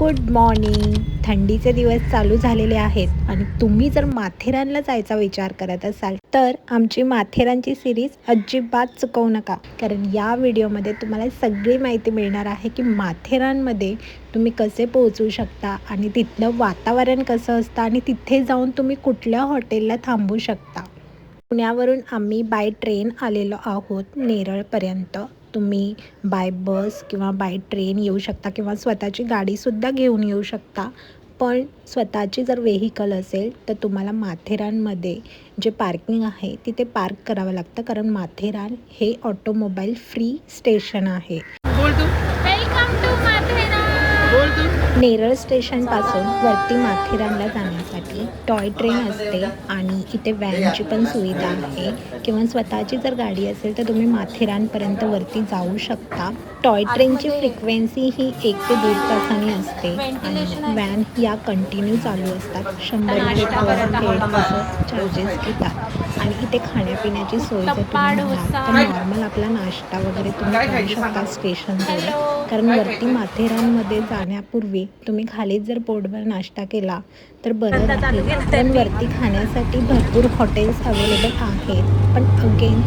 Good morning. थंडीचे दिवस चालू झालेले आहेत आणि तुम्ही जर माथेरानला जायचा विचार करत असाल तर आमची माथेरानची सिरीज अजिबात चुकवू नका. कारण या व्हिडिओमध्ये तुम्हाला सगळी माहिती मिळणार आहे की माथेरानमध्ये तुम्ही कसे पोहोचू शकता आणि तिथलं वातावरण कसं असतं आणि तिथे जाऊन तुम्ही कुठल्या हॉटेलला थांबू शकता. पुण्यावरून आम्ही बाय ट्रेन आलेलो आहोत नेरळपर्यंत. तुम्ही बाय बस किंवा बाय ट्रेन येऊ शकता किंवा स्वतःची गाडीसुद्धा घेऊन येऊ शकता. पण स्वतःची जर व्हेकल असेल तर तुम्हाला माथेरानमध्ये जे पार्किंग आहे तिथे पार्क करावं लागतं. कारण माथेरान हे ऑटोमोबाईल फ्री स्टेशन आहे. नेरळ स्टेशनपासून वरती माथेरानला जाण्यासाठी टॉय ट्रेन असते आणि इथे व्हॅनची पण सुविधा आहे. किंवा स्वतःची जर गाडी असेल तर तुम्ही माथेरानपर्यंत वरती जाऊ शकता. टॉय ट्रेनची फ्रिक्वेन्सी ही एक ते दीड तासांनी असते आणि व्हॅन या कंटिन्यू चालू असतात. शंभर पर हेड असं चार्जेस घेतात. आणि इथे खाण्यापिण्याची सोय जर तुम्ही. तर नॉर्मल आपला नाश्ता वगैरे तुम्ही काय करू शकता Hello. कारण वरती माथेरानमध्ये जाण्यापूर्वी तुम्ही खालीच जर पोटभर नाश्ता केला तर बरं पण वरती खाण्यासाठी भरपूर हॉटेल्स अवेलेबल आहेत. पण अगेन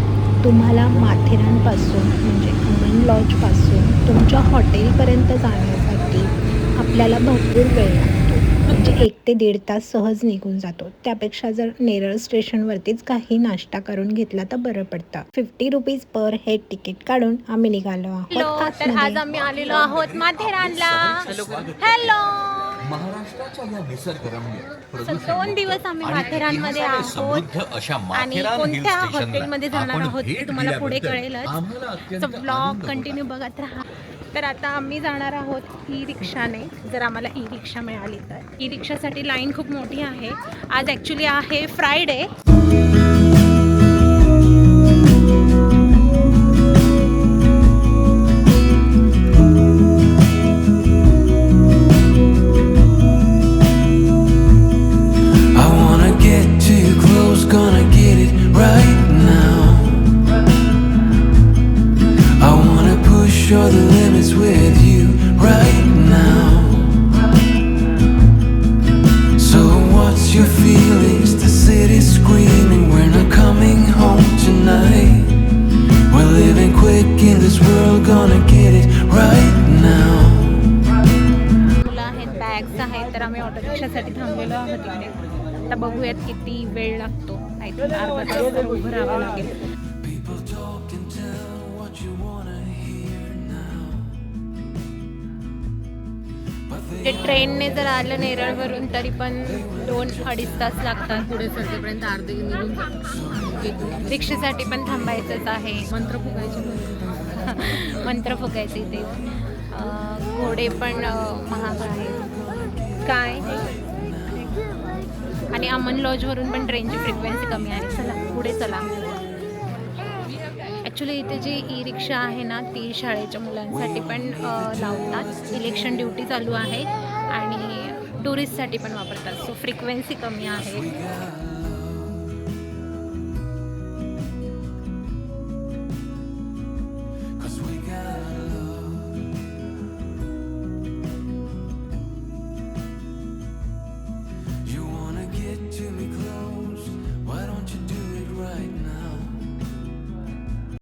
तुम्हाला माथेरानपासून म्हणजे अमन लॉजपासून तुमच्या हॉटेलपर्यंत जाण्यासाठी आपल्याला भरपूर वेळ लागतो. म्हणजे एक ते दीड तास सहज निघून जातो. त्यापेक्षा जर नेरळ स्टेशनवरतीच काही नाश्ता करून घेतला तर बरं पडतं. Fifty rupees per head ticket काढून आम्ही निघालो हॅलो आहोत तर आज. आम्ही आलेलो आहोत माथेरानला. हॅलो महाराष्ट्राच्या या निसर्गरम्य दोन दिवस आम्ही माथेरानमध्ये आहोत. आणि कोणत्या हॉटेलमध्ये जाणार आहोत ते तुम्हाला पुढे कळेलच. ब्लॉग कंटिन्यू बघत राहा. तर आता आम्ही जाणार आहोत ई रिक्षाने जर आम्हाला ई रिक्षा मिळाली तर. ई रिक्षासाठी लाईन खूप मोठी आहे. आज ॲक्च्युली आहे फ्रायडे बॅग्स आहेत तर आम्ही ऑटो रिक्षासाठी थांबलेलो आहोत इथे आता बघूयात किती वेळ लागतो. आय थिंक अर्धा तास तर उभं राहावं लागेल. ते ट्रेनने जर आलं नेरळवरून तरी पण दोन अडीच तास लागतात. पुढे सरतेपर्यंत अर्धे निघून रिक्षेसाठी पण थांबायचंच आहे. मंत्र फुकायचे मंत्र फुकायचे इथे. अं, घोडे पण महाग आहेत. काय? आणि अमन लॉजवरून पण ट्रेनची फ्रिक्वेन्सी कमी आहे. चला पुढे चला. ॲक्च्युली इथे जी ई रिक्षा आहे ना ती शाळेच्या मुलांसाठी पण लावतात. इलेक्शन ड्युटी चालू आहे आणि टुरिस्टसाठी पण वापरतात. सो फ्रिक्वेन्सी कमी आहे.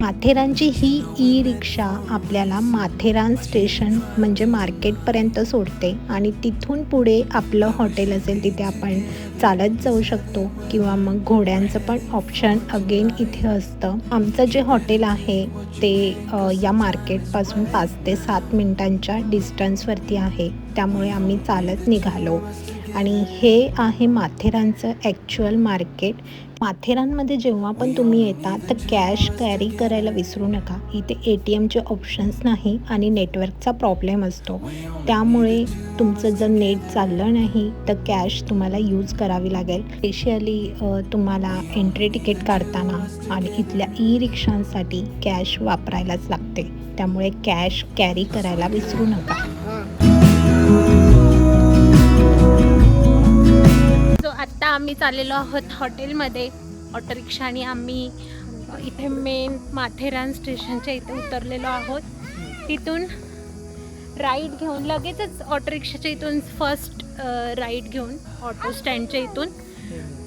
माथेरानची ही ई रिक्षा आपल्याला माथेरान स्टेशन म्हणजे मार्केटपर्यंत सोडते आणि तिथून पुढे आपलं हॉटेल असेल तिथे आपण चालत जाऊ शकतो किंवा मग घोड्यांचं पण ऑप्शन अगेन इथे असतं. आमचं जे हॉटेल आहे ते या मार्केटपासून पाच ते सात मिनिटांच्या डिस्टन्सवरती आहे. त्यामुळे आम्ही चालत निघालो. आणि हे आहे माथेरानचं ॲक्च्युअल मार्केट माथेरानमध्ये जेव्हा पण तुम्ही येता तर कॅश कॅरी करायला विसरू नका. इथे ए टी एमचे ऑप्शन्स नाही आणि नेटवर्कचा प्रॉब्लेम असतो. त्यामुळे तुमचं जर नेट चाललं नाही तर कॅश तुम्हाला यूज करावी लागेल. स्पेशली तुम्हाला एंट्री तिकीट काढताना आणि इथल्या ई रिक्षांसाठी कॅश वापरायलाच लागते. त्यामुळे कॅश कॅरी करायला विसरू नका. आत्ता आम्ही चाललेलो आहोत हॉटेलमध्ये. ऑटो रिक्षाने आम्ही इथे मेन माथेरान स्टेशनच्या इथे उतरलेलो आहोत. तिथून राईड घेऊन लगेचच ऑटो रिक्षाच्या इथून फर्स्ट राईड घेऊन ऑटो स्टँडच्या इथून.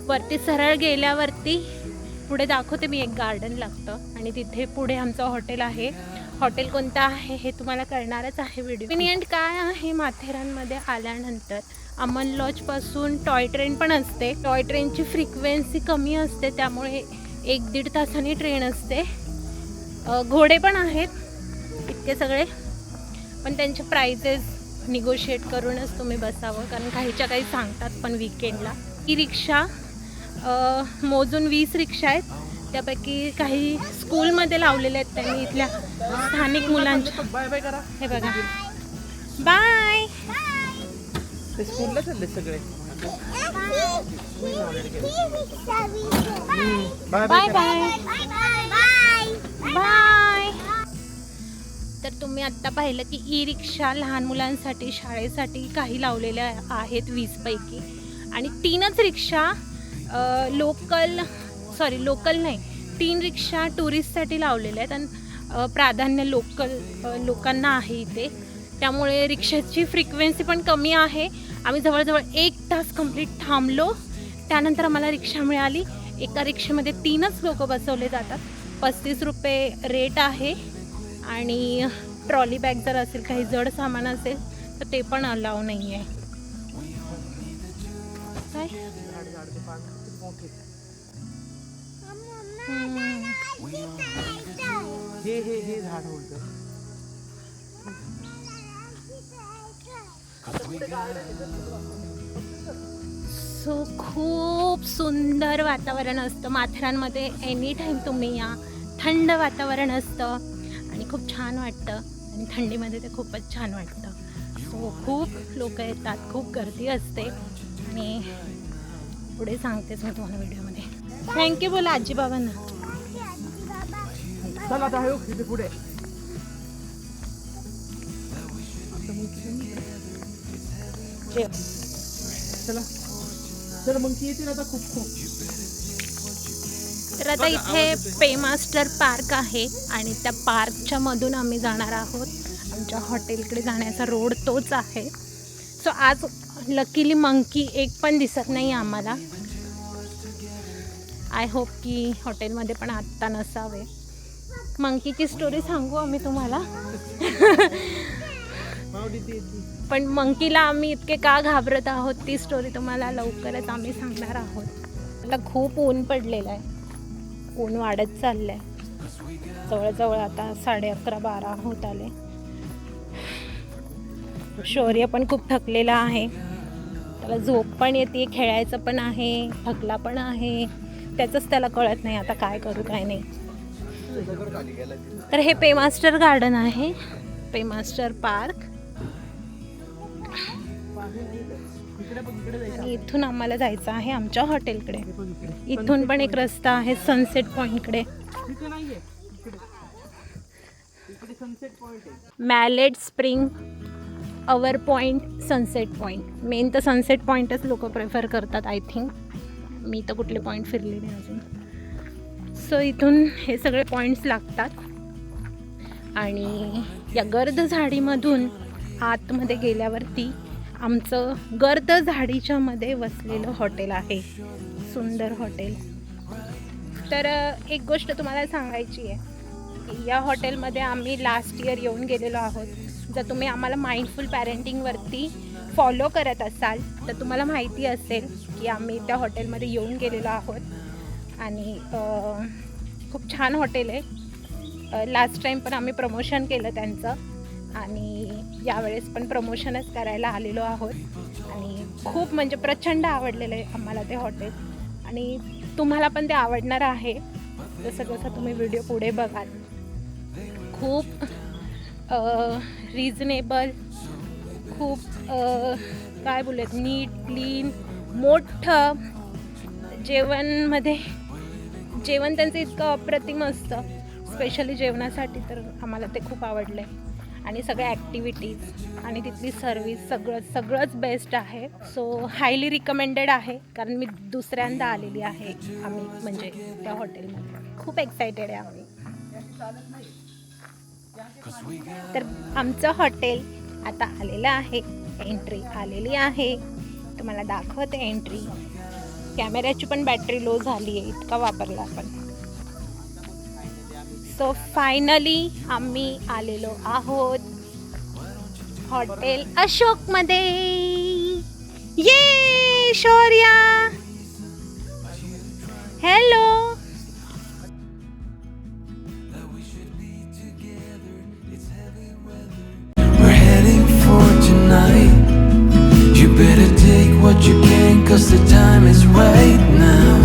वरती सरळ गेल्यावरती पुढे दाखवते मी एक गार्डन लागतं. आणि तिथे पुढे आमचं हॉटेल आहे. हॉटेल कोणतं आहे हे तुम्हाला कळणारच आहे व्हिडिओ. कन्व्हिनियंट काय आहे माथेरानमध्ये आल्यानंतर? अमन लॉजपासून टॉय ट्रेन पण असते. टॉय ट्रेनची फ्रिक्वेन्सी कमी असते त्यामुळे एक दीड तासांनी ट्रेन असते. घोडे पण आहेत इतके सगळे. पण त्यांचे प्राइजेस निगोशिएट करूनच तुम्ही बसावं कारण काहीच्या काही सांगतात पण विकेंडला ही रिक्षा मोजून वीस रिक्षा आहेत. त्यापैकी काही स्कूलमध्ये लावलेल्या आहेत त्यांनी इथल्या स्थानिक मुलांच्या. बाय बाय करा. हे बघा. बाय. ते स्कूलला चालले सगळे. Bye bye bye bye. तर तुम्ही आत्ता पाहिलं की ई रिक्षा लहान मुलांसाठी शाळेसाठी काही लावलेल्या आहेत वीसपैकी. आणि तीनच रिक्षा लोकल सॉरी लोकल नाही. तीन रिक्षा टुरिस्टसाठी लावलेल्या आहेत आणि प्राधान्य लोकल लोकांना आहे इथे. त्यामुळे रिक्षाची फ्रिक्वेन्सी पण कमी आहे. आम्ही जवळजवळ एक तास कंप्लीट थांबलो. त्यानंतर आम्हाला रिक्षा मिळाली. एका रिक्षेमध्ये तीनच लोक बसवले जातात. पस्तीस रुपये रेट आहे. आणि ट्रॉली बॅग जर असेल काही जड सामान असेल तर ते पण अलाव नाही आहे काय हे हे हे झाड होत सो खूप सुंदर वातावरण असतं. माथेरानमध्ये एनी टाईम तुम्ही या थंड वातावरण असतं. आणि खूप छान वाटतं. आणि थंडीमध्ये ते खूपच छान वाटतं. सो खूप लोक येतात. खूप गर्दी असते. आणि पुढे सांगतेच मी तुम्हाला व्हिडिओमध्ये. थँक्यू बोला आजी बाबांना चला आता हो इथे पुढे. चला. चला मग ती येते ना आता खूप खूप. तर आता इथे पेमास्टर पार्क आहे आणि त्या पार्कच्या मधून आम्ही जाणार आहोत. आमच्या हॉटेलकडे जाण्याचा रोड तोच आहे. सो आज लकीली मंकी एक पण दिसत नाही आम्हाला. आय होप की हॉटेलमध्ये पण आत्ता नसावे. मंकीची स्टोरी सांगू आम्ही तुम्हाला. पण मंकीला आम्ही इतके का घाबरत आहोत ती स्टोरी तुम्हाला लवकरच आम्ही सांगणार आहोत. आता खूप ऊन पडलेलं आहे. ऊन वाढत चाललं आहे जवळजवळ आता साडे अकरा बारा होत आले. शौर्य पण खूप थकलेला आहे. त्याला झोप पण येते खेळायचं पण आहे थकला पण आहे. त्याचंच त्याला कळत नाही आता काय करू काय नाही. तर हे पेमास्टर गार्डन आहे. पेमास्टर पार्क आणि इथून आम्हाला जायचं आहे आमच्या हॉटेलकडे. इथून पण एक रस्ता आहे sunset पॉईंटकडे Malet spring hour point sunset point main तर सनसेट पॉईंटच लोक प्रेफर करतात आय थिंक मी तर कुठले पॉईंट फिरले नाही अजून. सो इथून हे सगळे पॉईंट्स लागतात. आणि या गर्द झाडीमधून आतमध्ये गेल्यावरती आमचं गर्द झाडीच्या मध्ये वसलेलं हॉटेल आहे. सुंदर हॉटेल. तर एक गोष्ट तुम्हाला सांगायची आहे. या हॉटेलमध्ये आम्ही लास्ट इयर येऊन गेलेलो आहोत. जर तुम्ही आम्हाला माइंडफुल पॅरेंटिंगवरती फॉलो करत असाल तर तुम्हाला माहिती असेल की आम्ही त्या हॉटेलमध्ये येऊन गेलेलो आहोत. आणि खूप छान हॉटेल आहे. लास्ट टाईम पण आम्ही प्रमोशन केलं त्यांचं. आणि यावेळेस पण प्रमोशनच करायला आलेलो आहोत. आणि खूप म्हणजे प्रचंड आवडलेलं आहे आम्हाला ते हॉटेल. आणि तुम्हाला पण ते आवडणार आहे. जसं जसं तुम्ही व्हिडिओ पुढे बघाल. खूप रिजनेबल खूप काय बोलूयात नीट क्लीन मोठं जेवणमध्ये जेवण त्यांचं इतकं अप्रतिम असतं. स्पेशली जेवणासाठी तर आम्हाला ते खूप आवडलं आहे आणि सगळ्या ॲक्टिव्हिटीज आणि तिथली सर्विस सगळं सगळंच बेस्ट आहे. सो हायली रिकमेंडेड आहे. कारण मी दुसऱ्यांदा आलेली आहे आम्ही म्हणजे त्या हॉटेलमध्ये खूप एक्सायटेड आहे आम्ही. तर आमचं हॉटेल आता आलेलं आहे. एंट्री आलेली आहे. तुम्हाला दाखवते एंट्री कॅमेऱ्याची पण बॅटरी लो झाली आहे इतका वापरला आपण. सो फायनली आम्ही आलेलो आहोत हॉटेल अशोकमध्ये. ये Shaurya! Hello is right now.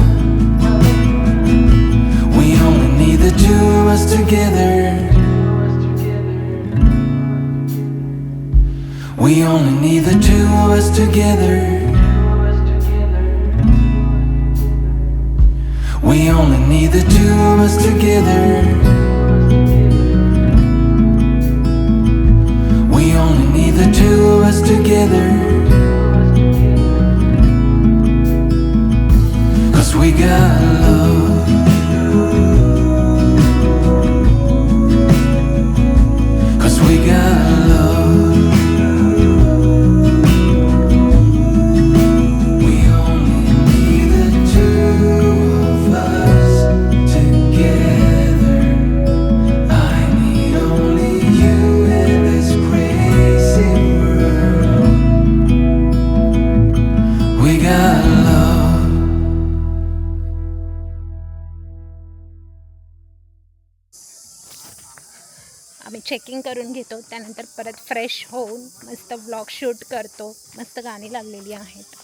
We only need the two of us together. We only need the two of us together. We only need the two of us together. We only need the two of us together. Checking करून घेतो. त्यानंतर परत fresh होऊन मस्त blog shoot करतो. मस्त गाणी लागलेली आहेत.